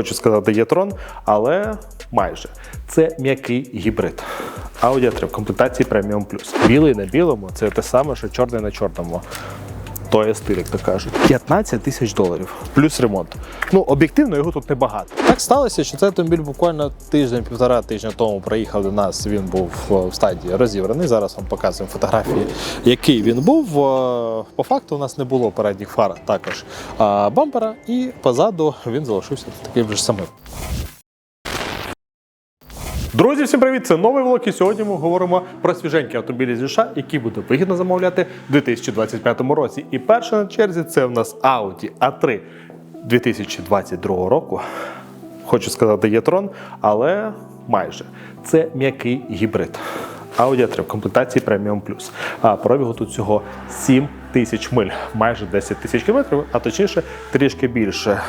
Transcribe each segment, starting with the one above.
хочу сказати, є трон, але майже. Це м'який гібрид. Audi A3 в комплектації Premium Plus. Білий на білому це те саме, що чорний на чорному. То є стиль, як то кажуть. 15 тисяч доларів плюс ремонт. Ну, об'єктивно, його тут небагато. Так сталося, що цей автомобіль буквально тиждень-півтора тижня тому приїхав до нас. Він був е, в стадії розібраний. Зараз вам показуємо фотографії, який він був. Е, По факту у нас не було передніх фар також бампера, і позаду він залишився таким же самим. Друзі, всім привіт! Це новий влог. І сьогодні ми говоримо про свіженькі автомобілі зі США, які буде вигідно замовляти в 2025 році. І перша на черзі це в нас Audi A3 2022 року. Хочу сказати, є трон, але майже це м'який гібрид. Audi A3 в комплектації Premium Plus. А пробігу тут всього 7 тисяч миль, майже 10 тисяч кілометрів, а точніше трішки більше.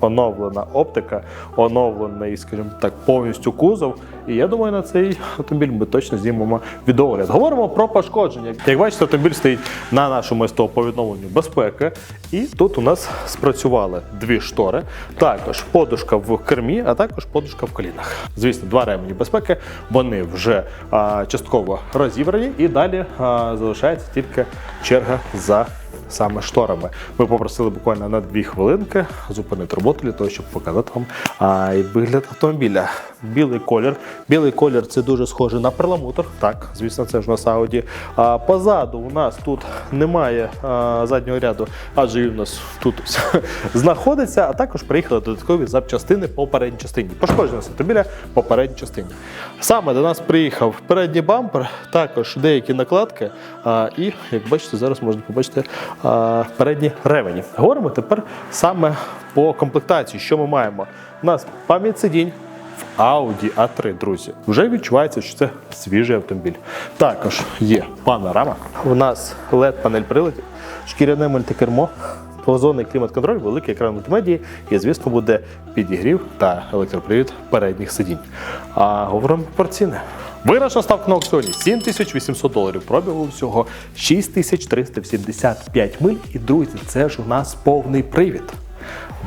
Оновлена оптика, оновлений, скажімо так, повністю кузов. І я думаю, на цей автомобіль ми точно знімемо відеогляд. Говоримо про пошкодження. Як бачите, автомобіль стоїть на нашому СТО по відновленню безпеки. І тут у нас спрацювали дві штори, також подушка в кермі, а також подушка в колінах. Звісно, два ремені безпеки. Вони вже а, частково розібрані, і далі а, залишається тільки черга за саме шторами. Ми попросили буквально на дві хвилинки зупинити роботу для того, щоб показати вам а, і вигляд автомобіля. Білий колір. Білий колір це дуже схоже на перламутр. Так, звісно, це ж нас Audi. А позаду у нас тут немає а, заднього ряду, адже він у нас тут знаходиться, а також приїхали додаткові запчастини по передній частині. Пошкодженість автомобіля по передній частині. Саме до нас приїхав передній бампер, також деякі накладки. А, і, як бачите, зараз можна побачити передні ревені. Говоримо тепер саме по комплектації, що ми маємо. У нас пам'ять сидінь. Audi A3, друзі, вже відчувається, що це свіжий автомобіль. Також є панорама. У нас led панель приладів, шкіряне мультикермо, двозонний клімат-контроль, великий екран мультимедії і, звісно, буде підігрів та електропривід передніх сидінь. А говоримо про ціни. Виграшна ставка на аукціоні 7800 доларів. Пробігу всього 6375 миль. І друзі, це ж у нас повний привід.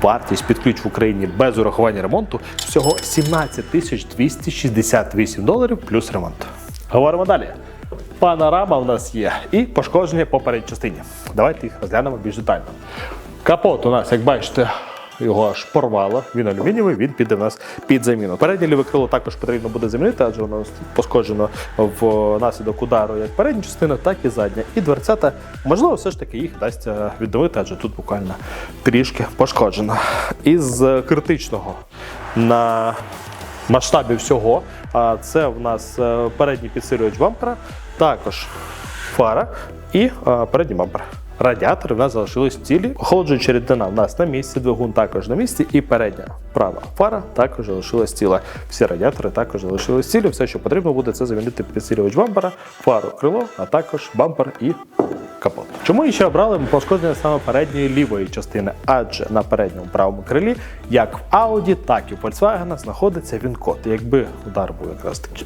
Вартість під ключ в Україні без урахування ремонту всього 17 тисяч 268 доларів плюс ремонт. Говоримо далі. Панорама у нас є і пошкодження по передній частині. Давайте їх розглянемо більш детально. Капот у нас, як бачите, його аж порвало. Він алюмінієвий, він піде в нас під заміну. Переднє ліве крило також потрібно буде замінити, адже воно пошкоджено внаслідок удару як передня частина, так і задня. І дверцята, можливо, все ж таки їх вдасться відновити, адже тут буквально трішки пошкоджено. Із критичного на масштабі всього. Це в нас е, передній підсилювач бампера, також фара і е, передній бампер. Радіатори в нас залишились цілі. Охолоджуюча рідина в нас на місці, двигун також на місці, і передня права фара також залишилась ціла. Всі радіатори також залишились цілі. Все, що потрібно буде, це замінити підсилювач бампера, фару, крило, а також бампер і капот. Чому ще обрали пошкодження саме передньої лівої частини? Адже на передньому правому крилі, як в Audi, так і в Volkswagen знаходиться він-код. Якби удар був якраз таки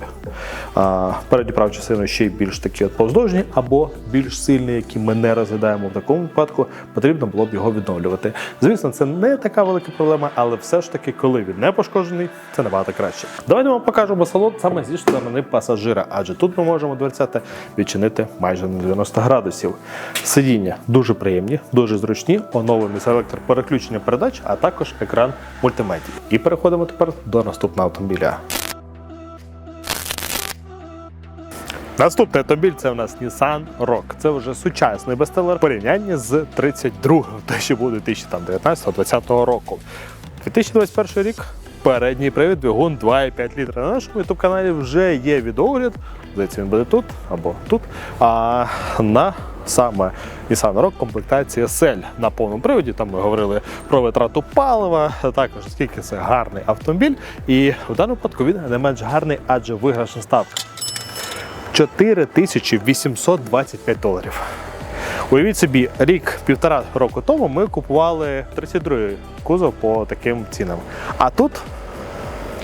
передню праву частину ще й більш такі от повздовжні або більш сильні, які ми не розглядаємо в такому випадку, потрібно було б його відновлювати. Звісно, це не така велика проблема, але все ж таки, коли він не пошкоджений, це набагато краще. Давайте вам покажемо салон саме зі сторони пасажира, адже тут ми можемо дверцята відчинити майже на 90 градусів. Сидіння дуже приємні, дуже зручні, оновлений селектор переключення передач, а також екран мультимедії. І переходимо тепер до наступного автомобіля. Наступний автомобіль це у нас Nissan Rogue. Це вже сучасний бестселер в порівнянні з 32-м, те, що буде 2019-2020 року. 2021 рік передній привід двигун 2,5 літра. На нашому youtube каналі вже є відеогляд. Здається, він буде тут або тут. А на саме Nissan Rogue комплектація SL на повному приводі. Там ми говорили про витрату палива, а також скільки це гарний автомобіль. І в даному випадку він не менш гарний, адже виграшна ставка. 4825 доларів. Уявіть собі, рік-півтора року тому ми купували 32-й кузов по таким цінам. А тут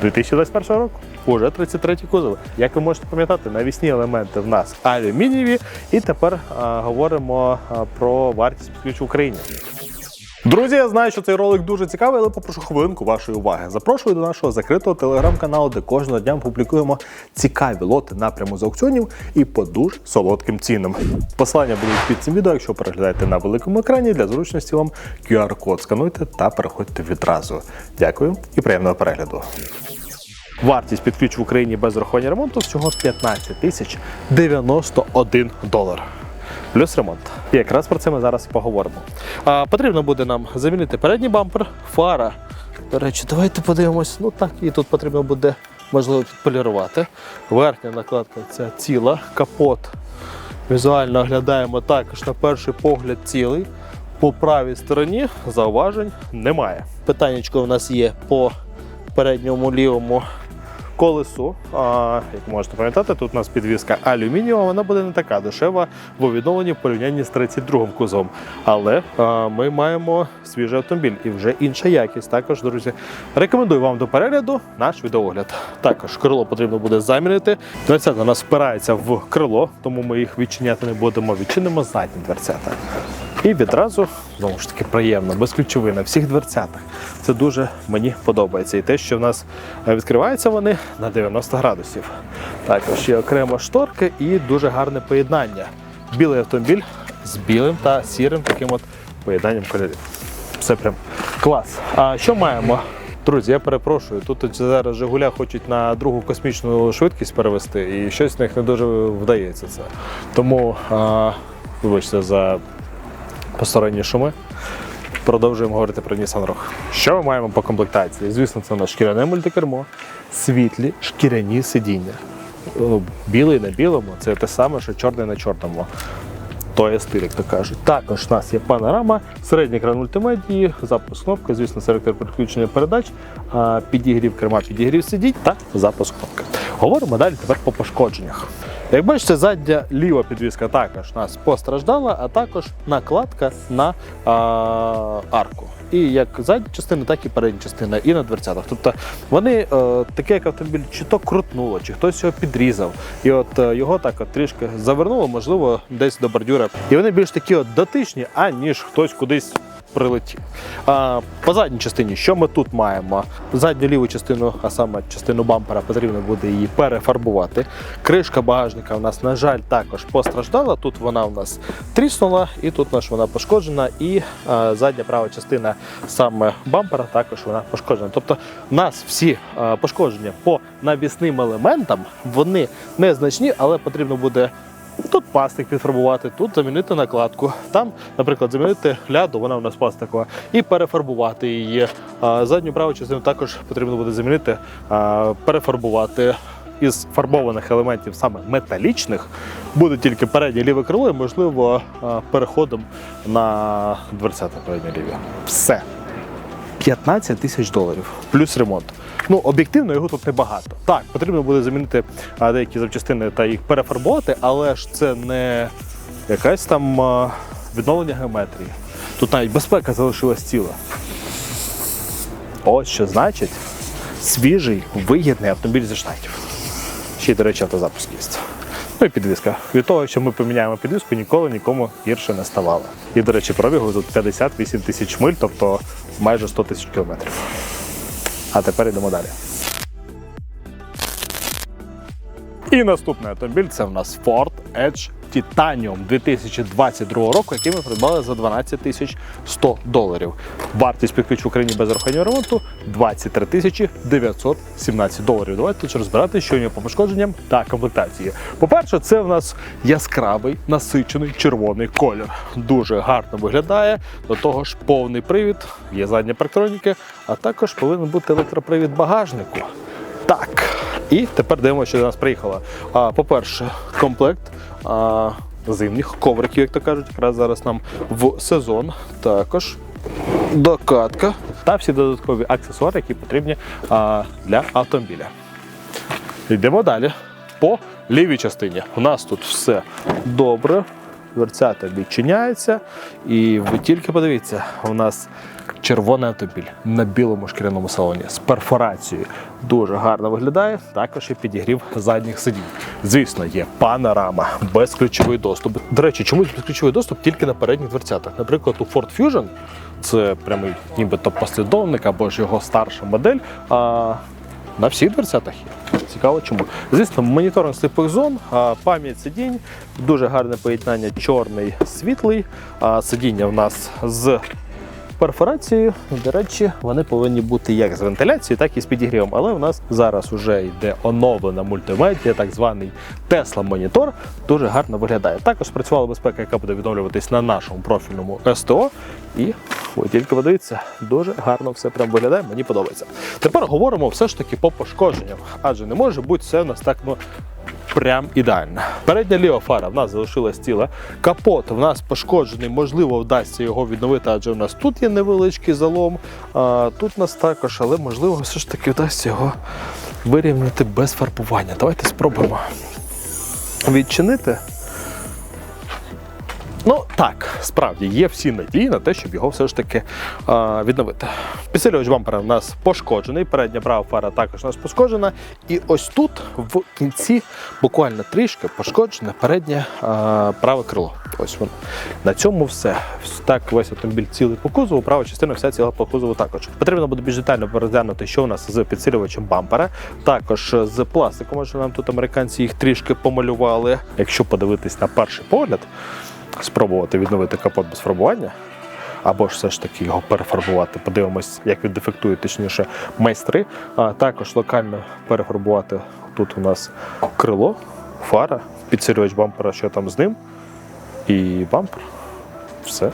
2021 року вже 33-й кузов. Як ви можете пам'ятати, навісні елементи в нас алюмінієві. І тепер а, говоримо а, про вартість ключ в Україні. Друзі, я знаю, що цей ролик дуже цікавий, але попрошу хвилинку вашої уваги. Запрошую до нашого закритого телеграм-каналу, де кожного дня публікуємо цікаві лоти напряму з аукціонів і по дуже солодким цінам. Посилання будуть під цим відео, якщо переглядаєте на великому екрані для зручності вам QR-код скануйте та переходьте відразу. Дякую і приємного перегляду. Вартість під ключ в Україні без рахування ремонту всього 15 тисяч 91 долар. Плюс ремонт. І якраз про це ми зараз поговоримо. А, потрібно буде нам замінити передній бампер, фара. До речі, давайте подивимось. Ну так, і тут потрібно буде можливо підполірувати. Верхня накладка це ціла, капот. Візуально оглядаємо також на перший погляд цілий. По правій стороні зауважень немає. Питаннячко у нас є по передньому лівому колесу. А, як можете пам'ятати, тут у нас підвіска алюмінієва, вона буде не така дешева в відновленні в порівнянні з 32-м кузовом. Але а, ми маємо свіжий автомобіль і вже інша якість. Також, друзі, рекомендую вам до перегляду наш відеоогляд. Також крило потрібно буде замінити. Дверцята у нас впирається в крило, тому ми їх відчиняти не будемо. Відчинимо задні дверцята. І відразу, знову ж таки, приємно, безключовий на всіх дверцятах. Це дуже мені подобається. І те, що в нас е, відкриваються вони на 90 градусів. Також є окремо шторки і дуже гарне поєднання. Білий автомобіль з білим та сірим таким от поєднанням кольорів. Все прям клас. А що маємо? Друзі, я перепрошую. Тут зараз Жигуля хочуть на другу космічну швидкість перевести, і щось в них не дуже вдається це. Тому, а, вибачте, за посторонні шуми. Продовжуємо говорити про Nissan Rogue. Що ми маємо по комплектації? Звісно, це нас шкіряне мультикермо, світлі шкіряні сидіння. Білий на білому це те саме, що чорний на чорному. То є стиль, як то кажуть. Також у нас є панорама, середній екран мультимедії, запуск кнопки, звісно, селектор переключення передач, підігрів керма, підігрів сидінь та запуск кнопки. Говоримо далі тепер по пошкодженнях. Як бачите, задня ліва підвіска також нас постраждала, а також накладка на а, арку. І як задня частина, так і передня частина, і на дверцятах. Тобто вони е, таке, як автомобіль, чи то крутнуло, чи хтось його підрізав. І от е, його так от трішки завернуло, можливо, десь до бордюра. І вони більш такі от дотичні, аніж хтось кудись прилетів. А, по задній частині, що ми тут маємо? Задню ліву частину, а саме частину бампера, потрібно буде її перефарбувати. Кришка багажника у нас, на жаль, також постраждала. Тут вона у нас тріснула, і тут наш вона пошкоджена. І а, задня права частина саме бампера також вона пошкоджена. Тобто, у нас всі а, пошкодження по навісним елементам вони незначні, але потрібно буде Тут пластик підфарбувати, тут замінити накладку. Там, наприклад, замінити ляду, вона у нас пластикова, і перефарбувати її. Задню праву частину також потрібно буде замінити, перефарбувати. Із фарбованих елементів саме металічних буде тільки переднє ліве крило і, можливо, переходом на дверцята переднє ліві. Все. 15 тисяч доларів плюс ремонт. Ну, об'єктивно, його тут небагато. Так, потрібно буде замінити деякі запчастини та їх перефарбувати, але ж це не якась там відновлення геометрії. Тут навіть безпека залишилась ціла. Ось що значить свіжий вигідний автомобіль зі штатів. Ще, й, до речі, автозапуск є. Ну і підвізка. Від того, що ми поміняємо підвізку, ніколи нікому гірше не ставало. І, до речі, пробігу тут 58 тисяч миль, тобто майже 100 тисяч кілометрів. А тепер йдемо далі. І наступний автомобіль це в нас Ford Edge Titanium 2022 року, який ми придбали за 12 тисяч 100 доларів. Вартість під ключ в Україні без рахування ремонту 23 тисячі 917 доларів. Давайте тут розбирати, що є по пошкодженням та комплектації. По-перше, це в нас яскравий насичений червоний колір. Дуже гарно виглядає. До того ж, повний привід, є задні парктроніки, а також повинен бути електропривід багажнику. Так, і тепер дивимося, що до нас приїхало. По-перше, комплект а, зимніх ковриків, як то кажуть, якраз зараз нам в сезон. Також докатка та всі додаткові аксесуари, які потрібні а, для автомобіля. Йдемо далі. По лівій частині. У нас тут все добре. Дверцята відчиняються. І ви тільки подивіться, у нас червоний автомобіль на білому шкіряному салоні з перфорацією. Дуже гарно виглядає. Також і підігрів задніх сидінь. Звісно, є панорама, безключовий доступ. До речі, чомусь безключовий доступ тільки на передніх дверцятах. Наприклад, у Ford Fusion це прямий нібито послідовник або ж його старша модель. А на всіх дверцятах є. Цікаво чому. Звісно, моніторинг сліпих зон, пам'ять сидінь, дуже гарне поєднання чорний, світлий. Сидіння в нас з перфорацією. До речі, вони повинні бути як з вентиляцією, так і з підігрівом. Але в нас зараз вже йде оновлена мультимедіа, так званий Tesla монітор. Дуже гарно виглядає. Також спрацювала безпека, яка буде відновлюватись на нашому профільному СТО. І ви тільки подивіться, дуже гарно все прям виглядає. Мені подобається. Тепер говоримо все ж таки по пошкодженням, адже не може бути все у нас так ну прям ідеально. Передня ліва фара в нас залишилась ціла. Капот в нас пошкоджений, можливо, вдасться його відновити, адже в нас тут є невеличкий залом, а тут у нас також, але можливо, все ж таки вдасться його вирівняти без фарбування. Давайте спробуємо відчинити. Ну так, справді є всі надії на те, щоб його все ж таки а, відновити. Підсилювач бампера у нас пошкоджений, передня права фара також у нас пошкоджена. І ось тут в кінці буквально трішки пошкоджене переднє а, праве крило. Ось воно. На цьому все. Так, весь автомобіль цілий по кузову, права частина вся ціла по кузову також. Потрібно буде більш детально переглянути, що у нас з підсилювачем бампера. Також з пластиком, адже нам тут американці їх трішки помалювали. Якщо подивитись на перший погляд, спробувати відновити капот без фарбування. Або ж все ж таки його перефарбувати. Подивимось, як він дефектує, точніше, майстри. А також локально перефарбувати тут у нас крило, фара, підсилювач бампера, що там з ним, і бампер. Все.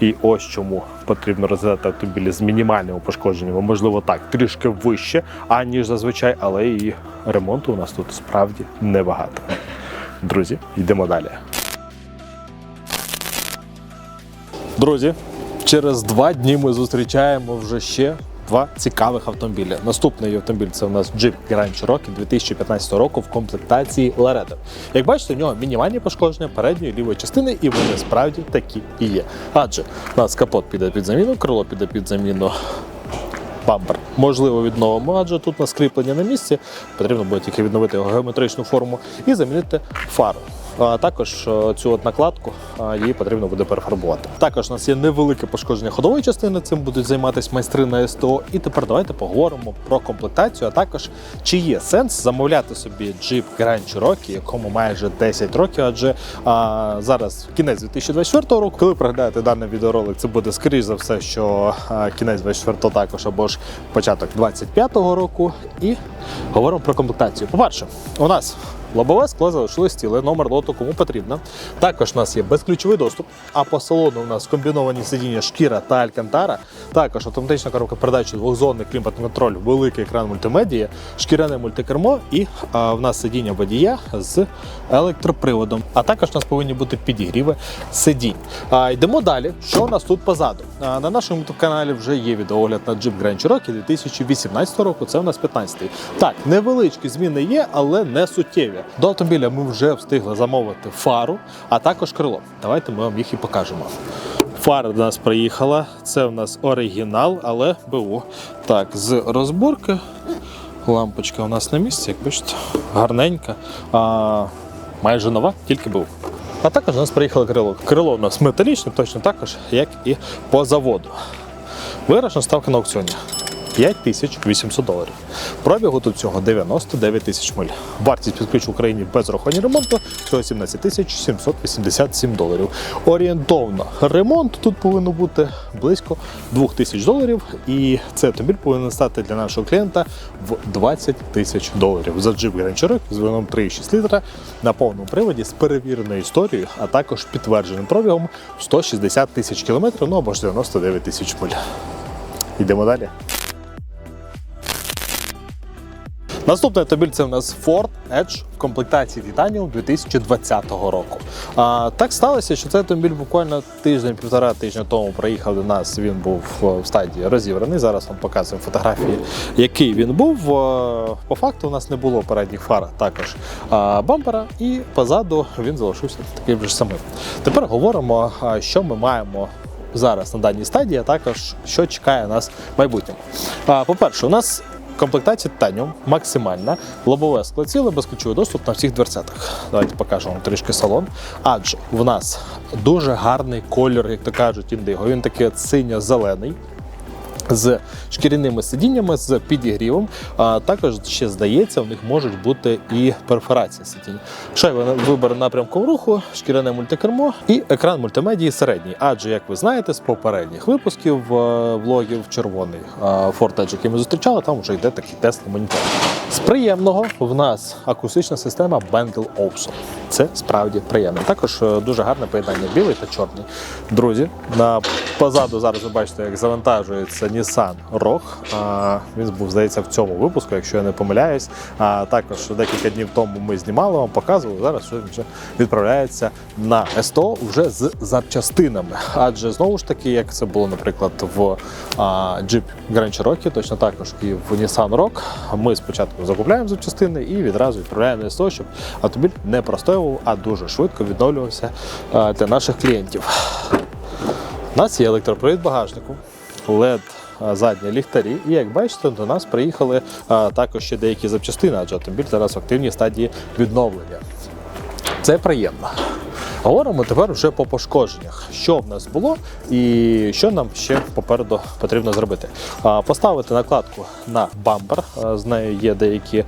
І ось чому потрібно розглядати автомобілі з мінімальними пошкодженнями, можливо, так, трішки вище, аніж зазвичай, але і ремонту у нас тут справді небагато. Друзі, йдемо далі. Друзі, через два дні ми зустрічаємо вже ще два цікавих автомобілі. Наступний автомобіль це у нас Jeep Grand Cherokee 2015 року в комплектації Laredo. Як бачите, у нього мінімальні пошкодження передньої лівої частини, і вони справді такі і є. Адже у нас капот піде під заміну, крило піде під заміну. Бампер можливо відновимо, адже тут на скріплення на місці потрібно буде тільки відновити його геометричну форму і замінити фару. Також е, цю от накладку її потрібно буде перефарбувати. Також у нас є невелике пошкодження ходової частини. Цим будуть займатися майстри на СТО. І тепер давайте поговоримо про комплектацію. А також чи є сенс замовляти собі Jeep Grand Cherokee, якому майже 10 років, адже а, зараз кінець 2024 року. Коли приглядаєте даний відеоролик, це буде скоріш за все, що кінець 24 також або ж початок 25-го року. І говоримо про комплектацію. По-перше, у нас Лобове скло залишилось ціле, номер лоту кому потрібно. Також у нас є безключовий доступ, а по салону у нас комбіновані сидіння шкіра та алькантара. Також автоматична коробка передачі, двохзонний клімат-контроль, великий екран мультимедії, шкіряне мультикермо і а, в нас сидіння водія з електроприводом. А також у нас повинні бути підігріви сидінь. А, йдемо далі. Що у нас тут позаду? А, на нашому youtube каналі вже є відеогляд на Jeep Grand Cherokee 2018 року. Це у нас 15-й. Так, невеличкі зміни є, але не суттєві. До автомобіля ми вже встигли замовити фару, а також крило. Давайте ми вам їх і покажемо. Фара до нас приїхала. Це у нас оригінал, але БУ. Так, з розборки. Лампочка у нас на місці, як бачите, гарненька. А, майже нова, тільки БУ. А також у нас приїхало крило. Крило у нас металічне, точно також, як і по заводу. Виграшна ставка на аукціоні. 5800 доларів. Пробігу тут цього 99 тисяч миль. Вартість під ключ в Україні без рахування ремонту всього 17 тисяч 787 доларів. Орієнтовно ремонт тут повинно бути близько 2000 доларів, і цей автомобіль повинен стати для нашого клієнта в 20 тисяч доларів. За Jeep Grand Cherokee з двигуном 3,6 літра на повному приводі з перевіреною історією, а також підтвердженим пробігом 160 тисяч кілометрів, ну або ж 99 тисяч миль. Йдемо далі. Наступний автомобіль це у нас Ford Edge в комплектації Titanium 2020 року. А, так сталося, що цей автомобіль буквально тиждень-півтора тижня тому приїхав до нас. Він був в стадії розібраний. Зараз вам показуємо фотографії, який він був. По факту у нас не було передніх фар також бампера, і позаду він залишився таким же самим. Тепер говоримо, що ми маємо зараз на даній стадії, а також що чекає нас в майбутньому. По-перше, у нас Комплектація Titanium максимальна, лобове склеціле, безключовий доступ на всіх дверцятах. Давайте покажемо трішки салон. Адже в нас дуже гарний колір, як то кажуть, індиго. Він такий синьо-зелений. З шкіряними сидіннями, з підігрівом. А також ще здається, в них можуть бути і перфорації сидінь. Шайба вибір напрямком руху, шкіряне мультикермо і екран мультимедії середній. Адже, як ви знаєте, з попередніх випусків е, влогів червоний е, Ford Edge, який ми зустрічали, там вже йде такий Tesla монітор. З приємного в нас акустична система Bengal Olufsen. Це справді приємно. Також е, дуже гарне поєднання білий та чорний. Друзі, на позаду зараз ви бачите, як завантажується Nissan Rogue. Він був, здається, в цьому випуску, якщо я не помиляюсь. А також декілька днів тому ми знімали вам, показували. Зараз вже вже відправляється на СТО вже з запчастинами. Адже знову ж таки, як це було, наприклад, в Jeep Grand Cherokee, точно також і в Nissan Rogue, ми спочатку закупляємо запчастини і відразу відправляємо на СТО, щоб автомобіль не простоював, а дуже швидко відновлювався для наших клієнтів. У нас є електропривід багажнику, LED задні ліхтарі, і як бачите, до нас приїхали також ще деякі запчастини, адже автомобіль зараз в активній стадії відновлення. Це приємно. Говоримо тепер вже по пошкодженнях, що в нас було і що нам ще попереду потрібно зробити. Поставити накладку на бампер, з нею є деякі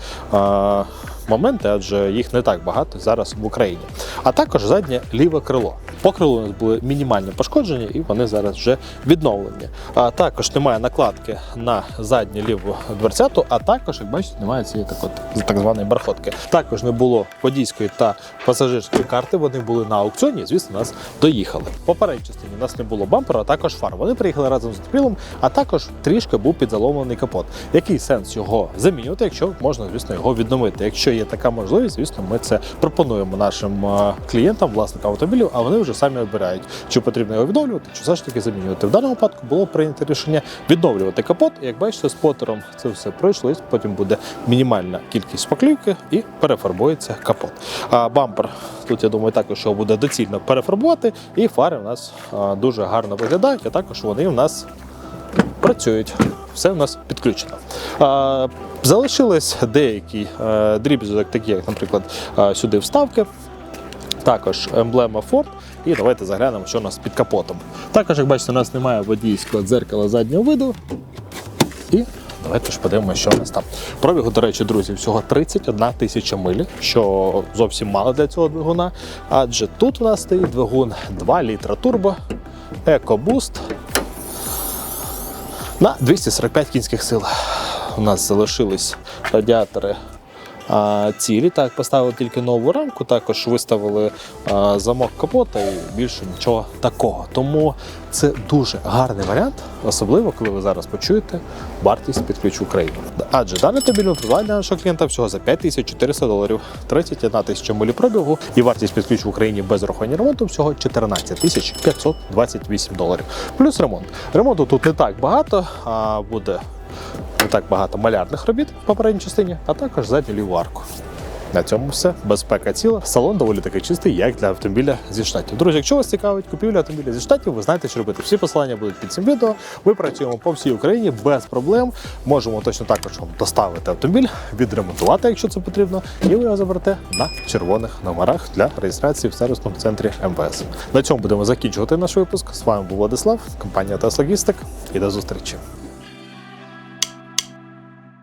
моменти, адже їх не так багато зараз в Україні. А також заднє ліве крило. По крилу у нас були мінімальні пошкодження, і вони зараз вже відновлені. А також немає накладки на задню ліву дверцяту, а також, як бачите, немає цієї так, от, так званої бархотки. Також не було водійської та пасажирської карти. Вони були на аукціоні. і, Звісно, нас доїхали. В попередній частині у нас не було бампера, а також фар. Вони приїхали разом з автомобілем, а також трішки був підзаломлений капот. Який сенс його замінювати, якщо можна, звісно, його відновити? Якщо є така можливість, звісно, ми це пропонуємо нашим е, клієнтам, власникам автомобілів, а вони вже самі обирають, чи потрібно його відновлювати, чи все ж таки замінювати. В даному випадку було прийнято рішення відновлювати капот. Як бачите, з потером це все пройшло, і потім буде мінімальна кількість шпаклівки і перефарбується капот. А бампер тут, я думаю, також його буде доцільно перефарбувати, і фари у нас дуже гарно виглядають, а також вони у нас працюють. Все у нас підключено. Залишились деякі е, такі як, наприклад, е, сюди вставки. Також емблема Ford. І давайте заглянемо, що у нас під капотом. Також, як бачите, у нас немає водійського дзеркала заднього виду. І давайте ж подивимося, що у нас там. Пробігу, до речі, друзі, всього 31 тисяча милі, що зовсім мало для цього двигуна. Адже тут у нас стоїть двигун 2 літра турбо, EcoBoost на 245 кінських сил. У нас залишились радіатори цілі. Так, поставили тільки нову рамку, також виставили замок капота і більше нічого такого. Тому це дуже гарний варіант, особливо коли ви зараз почуєте вартість під ключ Україну. Адже даний автомобіль ми для нашого клієнта всього за 5400 доларів, 31 тисяча милі пробігу і вартість під ключ в Україні без рахування ремонту всього 14 тисяч 528 доларів. Плюс ремонт. Ремонту тут не так багато, а буде не так багато малярних робіт в попередній частині, а також задню ліву арку. На цьому все. Безпека ціла. Салон доволі таки чистий, як для автомобіля зі штатів. Друзі, якщо вас цікавить купівля автомобіля зі штатів, ви знаєте, що робити. Всі посилання будуть під цим відео. Ми працюємо по всій Україні без проблем. Можемо точно також вам доставити автомобіль, відремонтувати, якщо це потрібно, і ви його заберете на червоних номерах для реєстрації в сервісному центрі МВС. На цьому будемо закінчувати наш випуск. З вами був Владислав, компанія Logistic і до зустрічі.